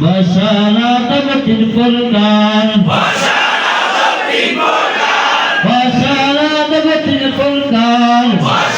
বসারা তব তিন প্রকার বসারা তব তিন প্রকার বসারা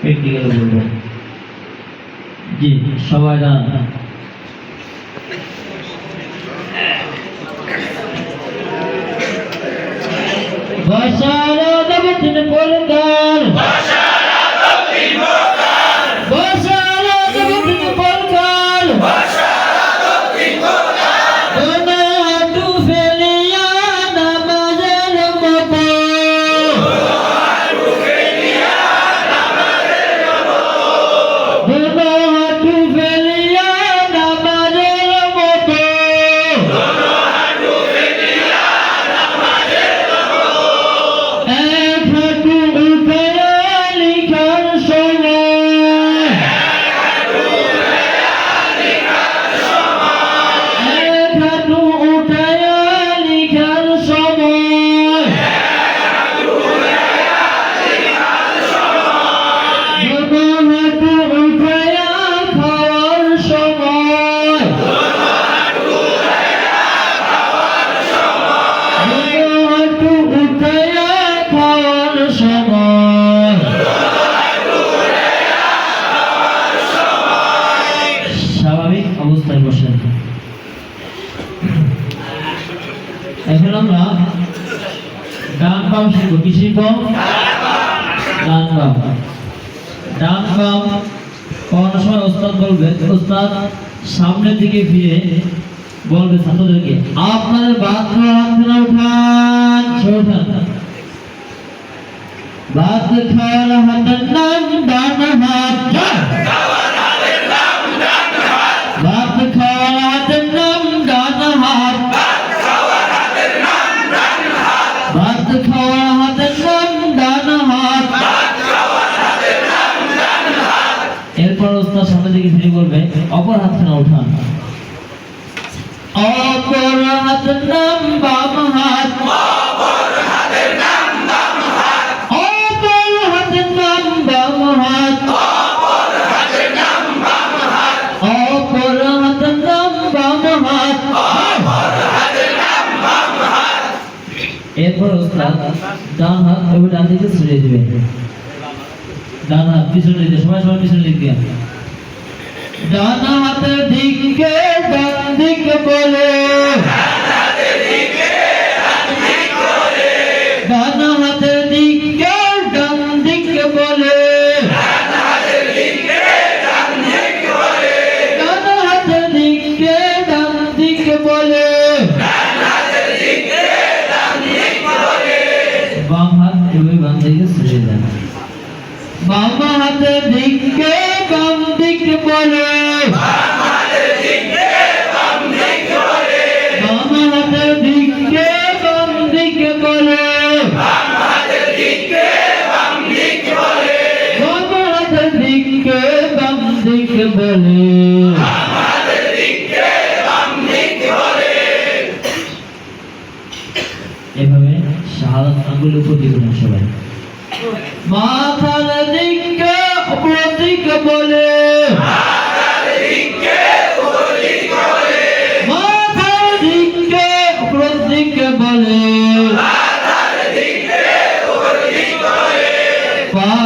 প্র্যাকটিক্যালে বলব জি সবাই দাঁড়ান এখন আমরা ডান শিখব কি শিখব ডান ডান সময় ওস্তাদ বলবে, ওস্তাদ, সামনের দিকে ফিরে বলবে ছাত্রদেরকে, আপনাদের বাথরুম না, উঠান উঠান। বাদ ডান হাত হাতখানা উঠান অপর হাত। নাম বাম হাত। ডান হাত পিছনে দিকে সবাই পিছনে দিক হাতের দিকে ডান দিক বলে ডান হাতের দিকে ডান দিক বলে ডান হাতের দিকে ডান দিক বলে বাম হাত এভাবে বাম দিকে বাম হাতের দিকে বাম দিক বলে বাম হাতের দিকে বাম দিক বলে বাম হাতের দিকে বাম দিক বলে বাম হাতের দিকে বাম দিক বলে এভাবে শাহাদাত আঙ্গুল উপর দিবেন সবাই। মাথার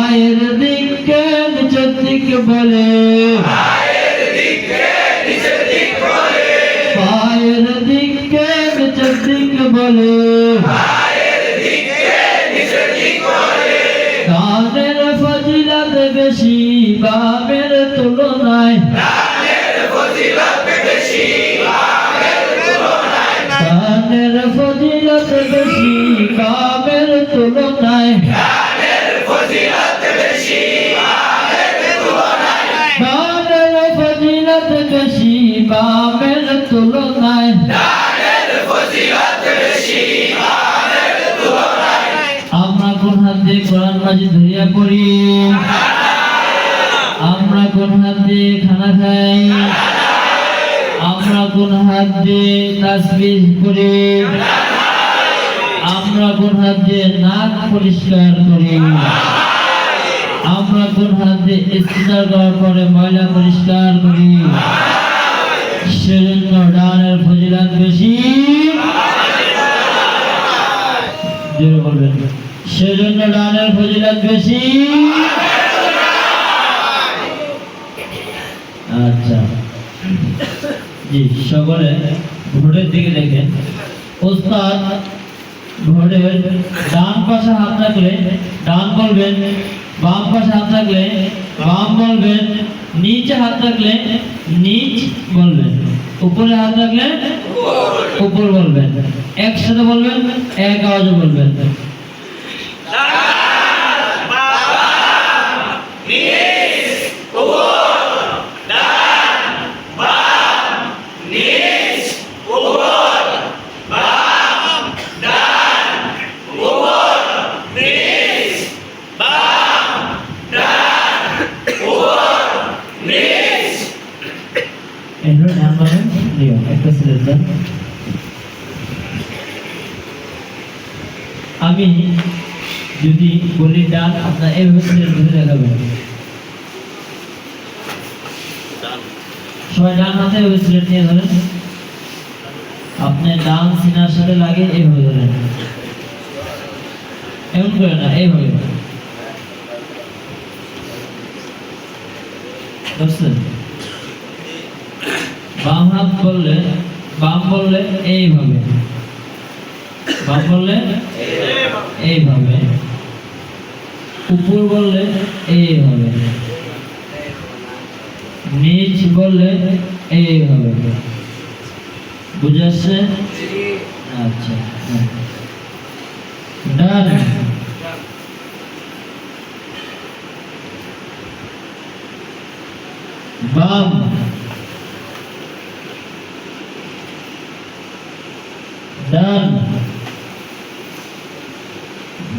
পায়ের দিকে নিচের দিক বলে। পায়ের দিকে নিচের দিক বলে। গানের ফজিলত বেশি বামের বামের তুলনায়। আমরা কোন হাত দিয়ে কোরআন মাঝে ধরিয়া পড়ি? আমরা কোন হাত দিয়ে খানা খাই? আমরা কোন হাত দিয়ে তাসবিহ করি? আমরা কোন হাত দিয়ে নাক পরিষ্কার করি? আমরা কোন হাত দিয়ে ইস্তিজার করার পরে ময়লা পরিষ্কার করি? সেজন্য ডানের ফজিলাত বেশি। জোরে বলবেন। সেজন্য ডানের ফজিলাত বেশি। আচ্ছা। জি, সকলে ভোটের দিকে দেখেন। ওস্তাদ, ভোটের ডান পাশে হাত রাখলে ডান বলবেন, বাম পাশে হাত রাখলে বাম বলবেন, নিচে হাত রাখলে নিচ বলবেন। উপরে হাত রাখলে উপর বলবেন। একসাথে বলবেন এক আওয়াজে বলবেন এগুলো নাম বলেন দিও একটা সিলেক্ট দেন আমি যদি বলি ডান আপনার সিলেক্ট করে দেখাবেন সবাই ডান হাতে ওই সিলেক্ট নিয়ে ধরেন। আপনি ডান সিনার সাথে লাগে, এইভাবে ধরেন। এমন করে না, এইভাবে। বুঝছেন? বাম হাত বললে, বাম বললে এইভাবে। বাম বললে? এইভাবে। উপর বললে এইভাবে। নিচ বললে এইভাবে। বুঝে আসছে? আচ্ছা। ডান। বাম ডান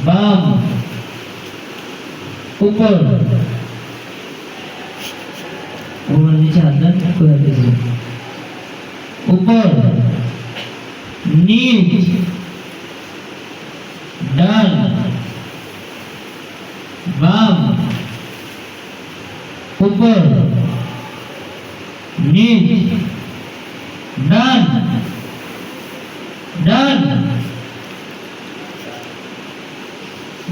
বাম উপর উপর নিচে হাত দেন কোথায় দিয়েছে উপর নিচ ডান বাম উপর নিচ ডান ডান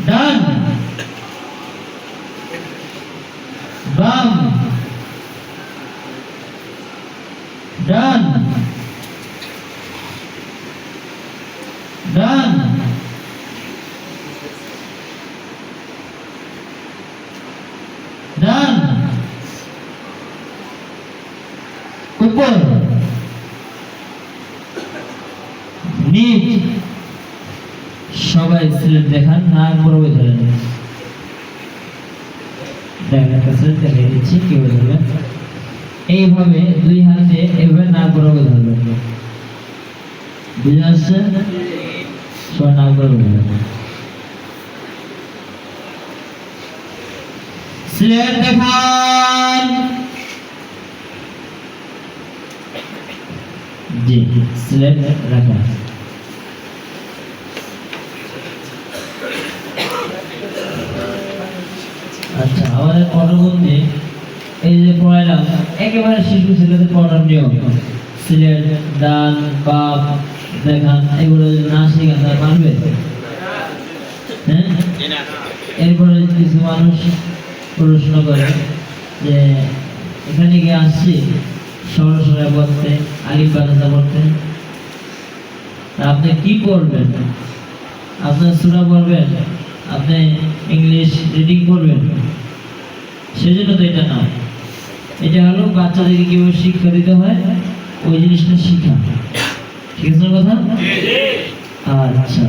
ডান বাম ডান ডান ডান উপর নিচ সবাই সিলেট দেখান, না করবে ধরে দেখেন একটা সিলেট দেখিয়ে দিচ্ছি ধরবেন এইভাবে দুই হাতে এইভাবে না করবে ধরবেন। বুঝে আসছে সবাই না করবে ধরবেন। দেখান। জি, সিলেট রাখা আচ্ছা আমাদের পরবর্তী এই যে পড়াইলাম একেবারে শিশু ছেলেদের পড়ার নিয়ম। সিলেট, ডান বাপ দেখান, এগুলো না শিখেন তারা পারবে? হ্যাঁ? এরপরে কিছু মানুষ প্রশ্ন করে যে, এখানে গিয়ে আসছি? সরসরা পড়তে আলিফ বানাজা পড়তে। আপনি কি করবেন আপনার সুরা পড়বেন? আপনি ইংলিশ রিডিং করবেন সেজন্য তো এটা না। এটা হলো বাচ্চাদেরকে কীভাবে শিক্ষা দিতে হয় ওই জিনিসটা শিখা। ঠিক আছে কথা? আচ্ছা।